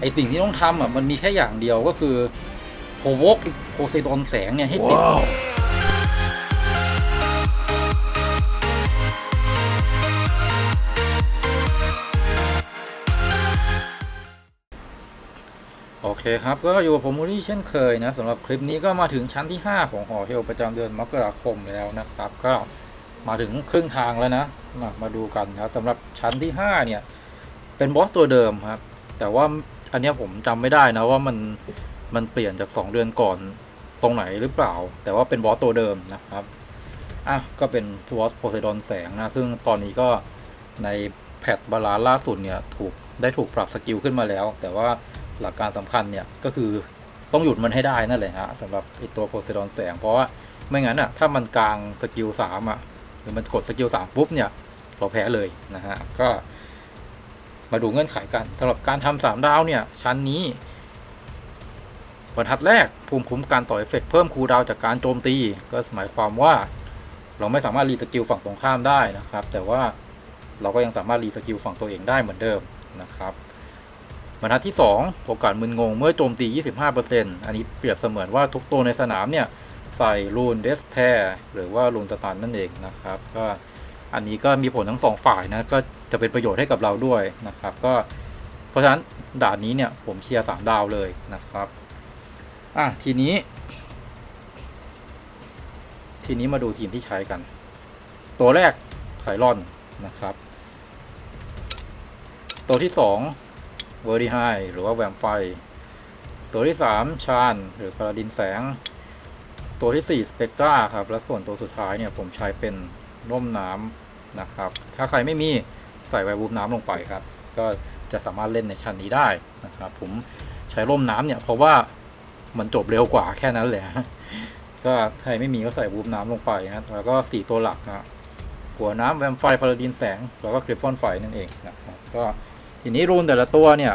ไอสิ่งที่ต้องทำอะมันมีแค่อย่างเดียวก็คือโพวกโพไซดอนแสงเนี่ยให้ติด โอเคครับ ก็อยู่กับผมมูรี่เช่นเคยนะสำหรับคลิปนี้ก็มาถึงชั้นที่ 5 ของหอเฮลประจำเดือนมกราคมแล้วนะครับ ก็มาถึงครึ่งทางแล้วนะ มามาดูกันนะสำหรับชั้นที่ 5 เนี่ย เป็นบอสตัวเดิมครับ แต่ว่า อันนี้ผมจำไม่ได้นะว่ามันมันเปลี่ยนจาก 2 เดือนก่อนตรงไหนหรือเปล่า แต่ว่าเป็นบอสตัวเดิมนะครับอะก็เป็นบอสโพไซดอนแสงนะ ซึ่งตอนนี้ก็ในแพทบาลานล่าสุดเนี่ยถูกได้ถูกปรับสกิลขึ้นมาแล้ว แต่ว่าหลักการสำคัญเนี่ยก็คือต้องหยุดมันให้ได้นั่นแหละฮะสำหรับไอตัวโพไซดอนแสง เพราะว่าไม่งั้นอะถ้ามันกลางสกิลสามอะหรือมันกดสกิลสามปุ๊บเนี่ยเราแพ้เลยนะฮะก็ มาดูเงื่อนไขกันสำหรับการทำสามดาวเนี่ย ชั้นนี้บรรทัดแรกภูมิคุ้มกันต่อเอฟเฟกต์เพิ่มคูดาวจากการโจมตี ก็หมายความว่าเราไม่สามารถรีสกิลฝั่งตรงข้ามได้นะครับ แต่ว่าเราก็ยังสามารถรีสกิลฝั่งตัวเองได้เหมือนเดิมนะครับบรรทัดที่ 2 โอกาสมึนงงเมื่อโจมตี 25%อันนี้เปรียบเสมือนว่าทุกตัวในสนามเนี่ย ใส่รูนเดสแพร์หรือว่ารูนสตันนั่นเองนะครับ ก็อันนี้ก็มีผลทั้งสองฝ่ายนะ ก็ จะเป็นประโยชน์ให้กับเราด้วยนะครับ ก็เพราะฉะนั้นด่านนี้เนี่ยผมเชียร์3ดาวเลยนะครับอะทีนี้ ทีนี้มาดูทีมที่ใช้กัน ตัวแรกไคลอนนะครับ ตัวที่2เวอร์ดีไฮหรือว่าแวมไฟ ตัวที่3ชาญหรือพาราดินแสง ตัวที่4สเปกตราครับ และส่วนตัวสุดท้ายเนี่ยผมใช้เป็นร่มน้ำนะครับ ถ้าใครไม่มี ใส่ไวบูมน้ำลงไปครับ ก็จะสามารถเล่นในชั้นนี้ได้นะครับผมใช้ร่มน้ำเนี่ยเพราะว่ามันจบเร็วกว่าแค่นั้นแหละก็ใครไม่มีก็ใส่บูมน้ำลงไปนะแล้วก็4ตัวหลักนะหัวน้ำแวมไฟพาราดินแสง แล้วก็คริปฟอนไฟนั่นเองนะครับก็ทีนี้รูนแต่ละตัวเนี่ย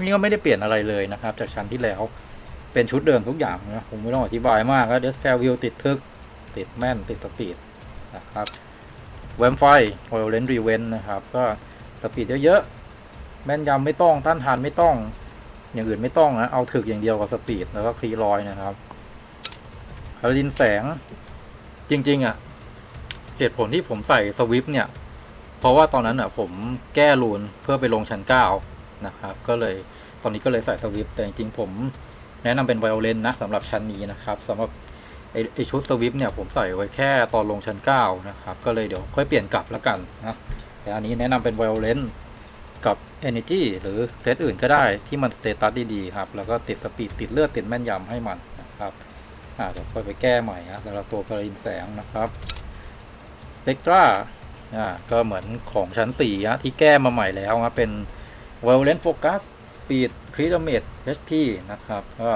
นี่ก็ไม่ได้เปลี่ยนอะไรเลยนะครับ จากชั้นที่แล้วเป็นชุดเดิมทุกอย่างนะผมไม่ต้องอธิบายมากก็เดสแพลวิวติดทึกติดแม่นติดสปีดนะครับ แวมไฟโอเลนรีเวนนะครับ ก็สปีดเยอะๆ แม่นยำไม่ต้อง ต้านทานไม่ต้อง อย่างอื่นไม่ต้องนะ เอาถึกอย่างเดียวกับสปีด แล้วก็คลีลอยนะครับพาราดินแสง จริง ๆอะ่ะ เหตุผลที่ผมใส่สวิฟเนี่ย เพราะว่าตอนนั้นอะ ผมแก้รูนเพื่อไปลงชั้นเก้านะครับ ก็เลยตอนนี้ก็เลยใส่สวิฟแต่จริงๆผมแนะนำเป็นไวโอเลนนะสำหรับชั้นนี้นะครับสำหรับ ไอไอชุดสวิฟเนี่ยผมใส่ไว้แค่ตอนลงชั้นเก้านะครับ ก็เลยเดี๋ยวค่อยเปลี่ยนกลับแล้วกันนะแต่อันนี้แนะนำเป็นไวโอเลนกับ Energy หรือเซตอื่นก็ได้ที่มันสเตตัสดี ๆ ครับ แล้วก็ติดสปีดติดเลือดติดแม่นยำให้มันนะครับอ่าเดี๋ยวค่อยไปแก้ใหม่ฮะสำหรับตัวพารินแสงนะครับสเปกตราอ่าก็เหมือนของชั้น4อะที่แก้มาใหม่แล้วนะเป็น Violent Focus Speed c r i t m a t e HP นะครับก็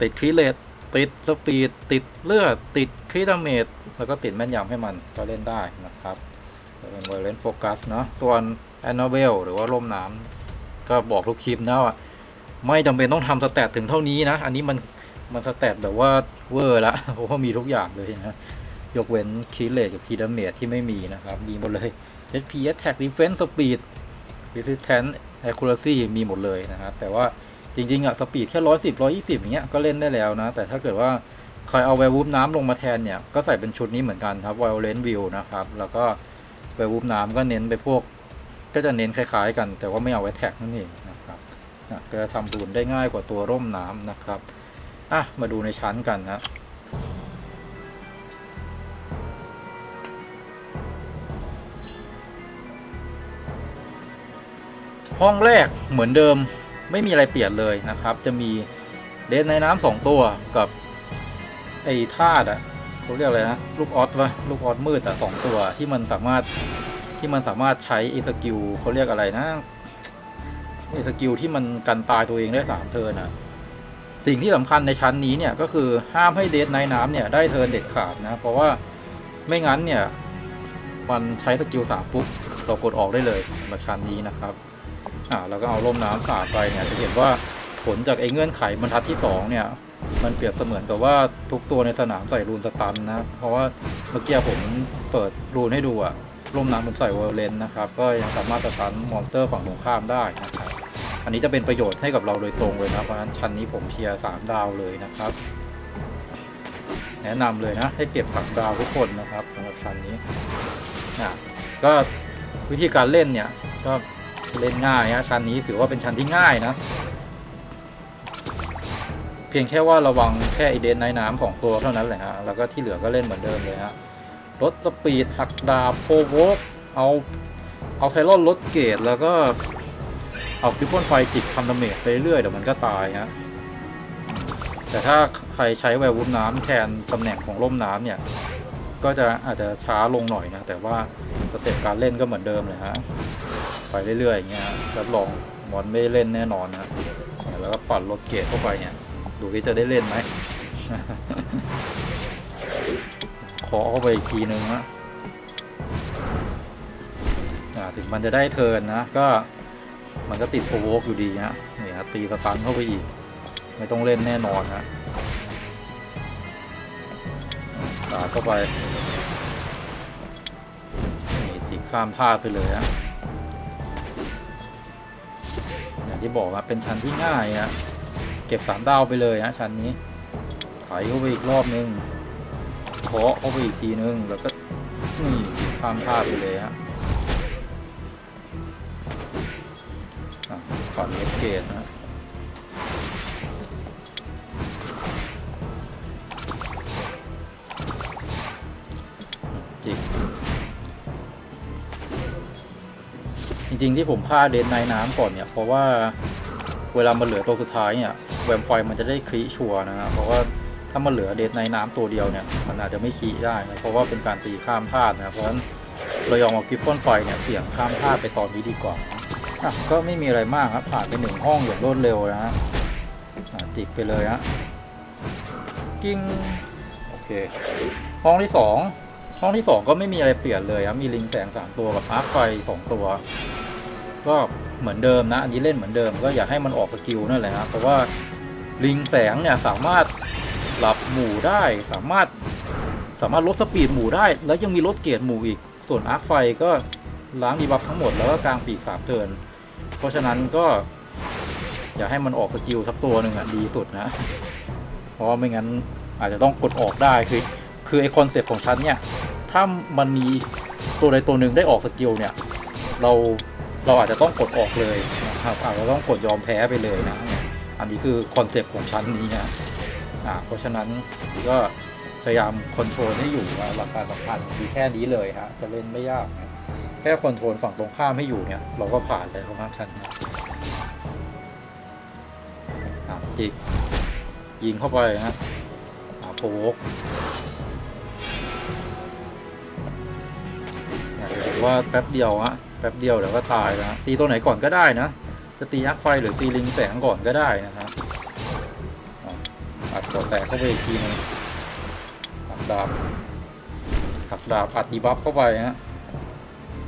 ติดคริเลต ติดสปีดติดเลือดติดคริตเมตแล้วก็ติดแม่นยำให้มันก็เล่นได้นะครับเป็น Violent Focus เนาะส่วน Annabelle หรือว่าร่มน้ำก็บอกทุกคลิปนะว่าไม่จำเป็นต้องทำสแตทถึงเท่านี้นะ อันนี้มันมันสแตทแบบว่าเวอร์ละเพราะว่ามีทุกอย่างเลยนะ ยกเว้นคีเลกับคีดเมจที่ไม่มีนะครับ มีหมดเลย HP Attack Defense Speed Resistance Accuracy มีหมดเลยนะครับ แต่ว่า จริงๆอะสปีดแค่ร้อยสิบร้อยี่สิบอย่างเงี้ยก็เล่นได้แล้วนะ แต่ถ้าเกิดว่าใครเอาไวร์วูฟน้ำลงมาแทนเนี่ย ก็ใส่เป็นชุดนี้เหมือนกันครับ Violent View นะครับ แล้วก็ไวร์วูฟน้ำก็เน้นไปพวก ก็จะเน้นคล้ายๆ กัน แต่ว่าไม่เอาไว้แท็กนั่นเองนะครับก็จะทำรูนได้ง่ายกว่าตัวร่มน้ำนะครับอะมาดูในชั้นกันนะห้องแรกเหมือนเดิม ไม่มีอะไรเปลี่ยนเลยนะครับ จะมีเดนในน้ำสองตัวกับไอ้ธาตุอะเขาเรียกอะไรนะลูกออสวะลูกออสมืดอะสองตัวที่มันสามารถที่มันสามารถใช้ไอ้สกิลเขาเรียกอะไรนะไอ้สกิลที่มันกันตายตัวเองได้สามเทิร์นอะสิ่งที่สำคัญในชั้นนี้เนี่ยก็คือห้ามให้เดนในน้ำเนี่ยได้เทิร์นเด็ดขาดนะเพราะว่าไม่งั้นเนี่ยมันใช้สกิลสามปุ๊บเรากดออกได้เลยสำหรับชั้นนี้นะครับ อ่าแล้วก็เอาร่มน้ำสาดไปเนี่ยจะเห็นว่าผลจากไอ้เงื่อนไขบรรทัดที่ 2 เนี่ย มันเปรียบเสมือนกับว่าทุกตัวในสนามใส่รูนสตันนะ เพราะว่าเมื่อกี้ผมเปิดรูนให้ดูอะร่มน้ำผมใส่วอลเลนนะครับ ก็ยังสามารถสตันมอนสเตอร์ฝั่งตรงข้ามได้นะครับอันนี้จะเป็นประโยชน์ให้กับเราโดยตรงเลยนะเพราะฉะนั้นชั้นนี้ผมเชียร์สามดาวเลยนะครับ แนะนำเลยนะ ให้เก็บสามดาวทุกคนนะครับสำหรับชั้นนี้นะก็วิธีการเล่นเนี่ยก็ เล่นง่ายนะชั้นนี้ถือว่าเป็นชั้นที่ง่ายนะ เพียงแค่ว่าระวังแค่ไอเดนในน้ำของตัวเท่านั้นแหละฮะแล้วก็ที่เหลือก็เล่นเหมือนเดิมเลยฮะลดสปีดหักดาบโพโวกเอาเอาไทรอนลดเกรดแล้วก็เอาคิปเปิลไฟจิกทำดาเมจไปเรื่อยเดี๋ยวมันก็ตายฮะแต่ถ้าใครใช้แวร์วูฟน้ำแทนตำแหน่งของร่มน้ำเนี่ย ก็จะอาจจะช้าลงหน่อยนะ แต่ว่าสเต็ปการเล่นก็เหมือนเดิมเลยฮะ ไปเรื่อยๆอย่างเงี้ยรับรองมอนไม่เล่นแน่นอนนะแล้วก็ปั่นลดเกรดเข้าไปเนี่ย ดูที่จะได้เล่นไหมขอเข้าไปอีกทีนึงนะถึงมันจะได้เทินนะ ก็มันก็ติดโปรโวกอยู่ดีนะนี่ฮะตีสตันเข้าไปอีก ไม่ต้องเล่นแน่นอนนะตาดเข้าไปนี่จิกข้ามพลาดไปเลยนะ อย่างที่บอกว่าเป็นชั้นที่ง่ายนะเก็บสามดาวไปเลยฮะชั้นนี้ไถเข้าไปอีกรอบนึงเคาะเข้าไปอีกทีนึงแล้วก็นี่ข้ามพลาดไปเลยฮะอะฝันเลสเกตนะจิก ริง ๆ ที่ผมฆ่าเดนในน้ำก่อนเนี่ย เพราะว่าเวลามันเหลือตัวสุดท้ายเนี่ยแวมไฟมันจะได้คลีชัวนะฮะเพราะว่าถ้ามันเหลือเดทในน้ำตัวเดียวเนี่ย มันอาจจะไม่คีได้นะเพราะว่าเป็นการตีข้ามพลาดนะเพราะฉะนั้นเรายอมเอากิฟฟอนไฟเนี่ยเสี่ยงข้ามพลาดไปตอนนี้ดีกว่าอะก็ไม่มีอะไรมากครับผ่านไปหนึ่งห้องอย่างรวดเร็วนะฮะอะจิกไปเลยฮะกิ้งโอเคห้องที่สองห้องที่สองก็ไม่มีอะไรเปลี่ยนเลยครับมีลิงแสงสามตัวกับอาร์คไฟสองตัว ก็เหมือนเดิมนะอันนี้เล่นเหมือนเดิมก็อยากให้มันออกสกิลนั่นแหละนะเพราะว่าลิงแสงเนี่ยสามารถหลับหมู่ได้สามารถสามารถลดสปีดหมู่ได้ แล้วยังมีลดเกียรหมู่อีก ส่วนอาร์คไฟก็ล้างดีบัฟทั้งหมดแล้วก็กลางปีกสามเทินเพราะฉะนั้นก็ อยากให้มันออกสกิลสักตัวหนึ่งอะดีสุดนะ เพราะไม่งั้นอาจจะต้องกดออกได้คือคือไอคอนเซ็ปต์ของฉันเนี่ย ถ้ามันมีตัวใดตัวหนึ่งได้ออกสกิลเนี่ย เรา เราอาจจะต้องกดออกเลยนะครับอาจจะต้องกดยอมแพ้ไปเลยนะ อันนี้คือคอนเซปต์ของชั้นนี้นะอ่าเพราะฉะนั้นก็พยายามคอนโทรลให้อยู่ว่าหลักการสำคัญมีแค่นี้เลยฮะจะเล่นไม่ยากนะแค่คอนโทรลฝั่งตรงข้ามให้อยู่เนี่ย เราก็ผ่านเลยครับชั้นนี้อ่าจิกยิงเข้าไปฮะอ่าโพกเนี่ยเดี๋ยวว่าแป๊บเดียวฮะ แป๊บเดียวเดี๋ยวก็ตายแล้วนะตีตัวไหนก่อนก็ได้นะ จะตียักษ์ไฟหรือตีลิงแสงก่อนก็ได้นะครับอะอัดก่อแตกเข้าไปอีกทีนึงหักดาบหักดาบอัดดีบัฟเข้าไปฮะ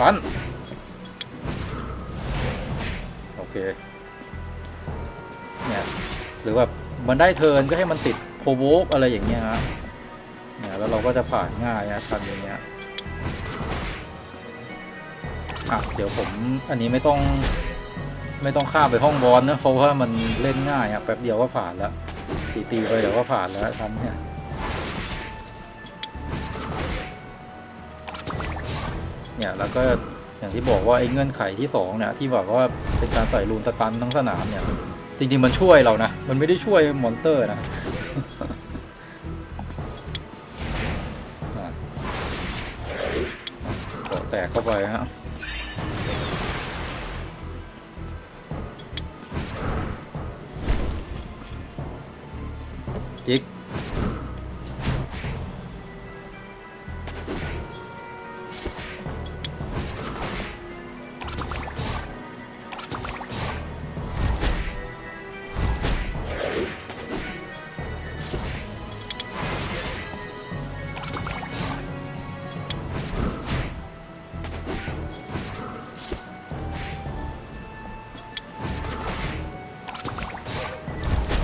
ปันโอเคเนี่ยหรือแบบมันได้เทิร์นก็ให้มันติดโพโวกอะไรอย่างเงี้ยฮะเนี่ยแล้วเราก็จะผ่านง่ายนะชั้นอย่างเงี้ย อะเดี๋ยวผมอันนี้ไม่ต้อง ไม่ต้องข้ามไปห้องบอลนะเพราะว่ามันเล่นง่ายอะแป๊บเดียวก็ผ่านแล้วตีตีไปเดี๋ยวก็ผ่านแล้วชั้นเนี่ยเนี่ยแล้วก็อย่างที่บอกว่าไอ้เงื่อนไขที่สองเนี่ยที่บอกว่าเป็นการใส่รูนสตันทั้งสนามเนี่ย จริงๆมันช่วยเรานะ มันไม่ได้ช่วยมอนเตอร์นะแตกเข้าไปฮะ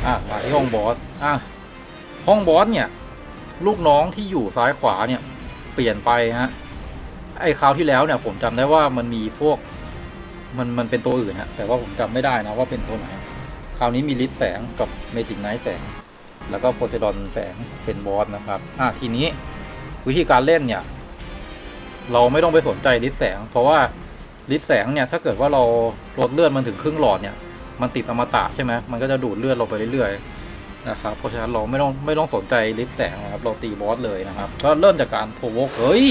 อะมาที่ห้องบอสอะห้องบอสเนี่ย ลูกน้องที่อยู่ซ้ายขวาเนี่ย เปลี่ยนไปฮะไอ้คราวที่แล้วเนี่ย ผมจำได้ว่ามันมีพวก มันมันเป็นตัวอื่นฮะแต่ว่าผมจำไม่ได้นะว่าเป็นตัวไหนคราวนี้มีลิสแสงกับเมจิกไนท์แสง แล้วก็โพไซดอนแสงเป็นบอสนะครับอะทีนี้วิธีการเล่นเนี่ย เราไม่ต้องไปสนใจลิสแสง เพราะว่าลิสแสงเนี่ยถ้าเกิดว่าเราลดเลือดมันถึงครึ่งหลอดเนี่ย มันติดอมตะใช่ไหมมันก็จะดูดเลือดเราไปเรื่อยๆนะครับเพราะฉะนั้นเราไม่ต้องไม่ต้องสนใจลิสแสงนะครับ เราตีบอสเลยนะครับ ก็เริ่มจากการโพวกเฮ้ย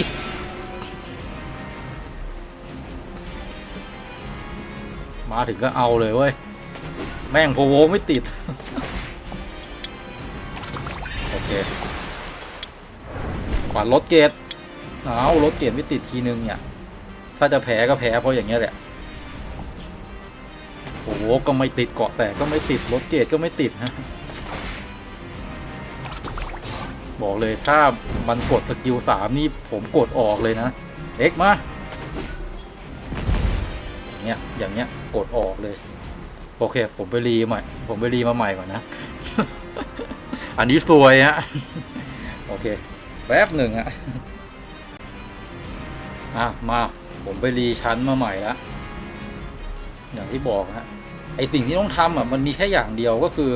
มาถึงก็เอาเลยเว้ย แม่งโพวกไม่ติด โอเคขวานลดเกรดเอาลดเกรดไม่ติดทีนึงเนี่ย ถ้าจะแพ้ก็แพ้เพราะอย่างเงี้ยแหละ โอ้โหก็ไม่ติดเกาะแตกก็ไม่ติดรถเกตก็ไม่ติดฮะบอกเลยถ้ามันกดสกิลสามนี่ผมกดออกเลยนะเอ็กมาเงี้ยอย่างเงี้ยกดออกเลย โอเค ผมไปรีใหม่ผมไปรีมาใหม่ก่อนนะ อันนี้สวยฮะโอเคแป๊บหนึ่งอะอะมาผมไปรีชั้นมาใหม่แล้ว อย่างที่บอกฮะไอสิ่งที่ต้องทำอะมันมีแค่อย่างเดียวก็คือ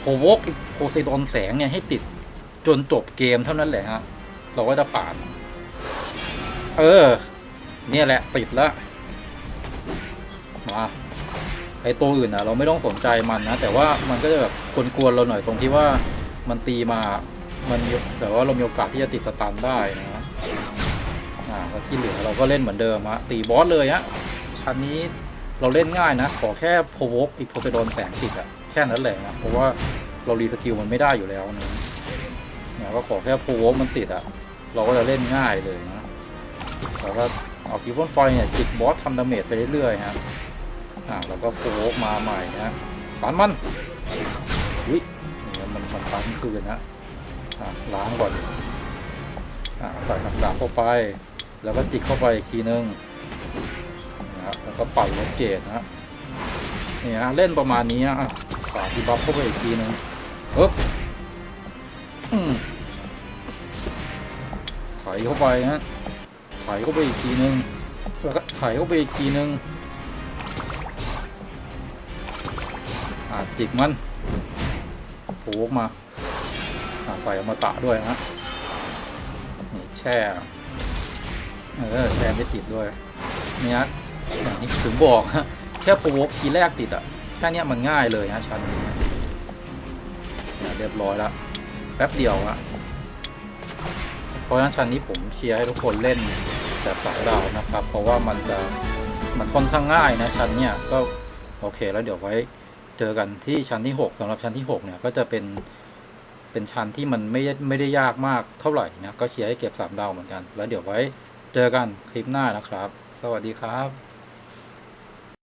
โพวกโพไซดอนแสงเนี่ยให้ติดจนจบเกมเท่านั้นแหละฮะ เราก็จะผ่าน เออ เนี่ยแหละปิดแล้วมาไอตัวอื่นอะ เราไม่ต้องสนใจมันนะ แต่ว่ามันก็จะแบบกวนๆเราหน่อยตรงที่ว่ามันตีมา มันแต่ว่าเรามีโอกาสที่จะติดสตันได้นะอ่าที่เหลือเราก็เล่นเหมือนเดิมฮะตีบอสเลยฮะชั้นนี้ เราเล่นง่ายนะ ขอแค่โพวกอีกโพไซดนแสงติดอะแค่นั้นแหละนะเพราะว่าเรารีสกิลมันไม่ได้อยู่แล้วนะเนี่ยก็ขอแค่โพวกมันติดอะเราก็จะเล่นง่ายเลยนะแล้วก็เอากิฟต์ไฟเนี่ยจิกบอสทำดาเมจไปเรื่อยๆฮะอ่าแล้วก็โพวกมาใหม่นะปันมันอุ้ยเนี่ยมันมันปันคืนนะอ่าล้างก่อนอ่าใส่น้ำตาลเข้าไป แล้วก็จิกเข้าไปอีกทีนึง นะครับแล้วก็ปั่นรถเกตนะฮะนี่ฮะเล่นประมาณนี้อะสาดดีบัฟเข้าไปอีกทีนึงปึ๊บอืมไถเข้าไปฮะไถเข้าไปอีกทีนึงแล้วก็ไถเข้าไปอีกทีนึงอ่าจิกมันโผล่มาอ่าใส่อมตะด้วยนะนี่แช่เออแช่ไม่ติดด้วยเนี่ย อย่างที่ถึงบอกฮะแค่โปรวกทีแรกติดอะแค่เนี้ยมันง่ายเลยนะชั้นเรียบร้อยแล้วแป๊บเดียวอะเพราะฉะนั้นชั้นนี้ผมเชียร์ให้ทุกคนเล่นแบบสายดาวนะครับ เพราะว่ามันจะมันค่อนข้างง่ายนะชั้นเนี้ยก็โอเคแล้วเดี๋ยวไว้เจอกันที่ชั้นที่ 6สำหรับชั้นที่ 6 เนี่ยก็จะเป็นเป็นชั้นที่มันไม่ไม่ได้ยากมากเท่าไหร่นะก็เชียร์ให้เก็บ3ดาวเหมือนกัน แล้วเดี๋ยวไว้เจอกันคลิปหน้านะครับ สวัสดีครับ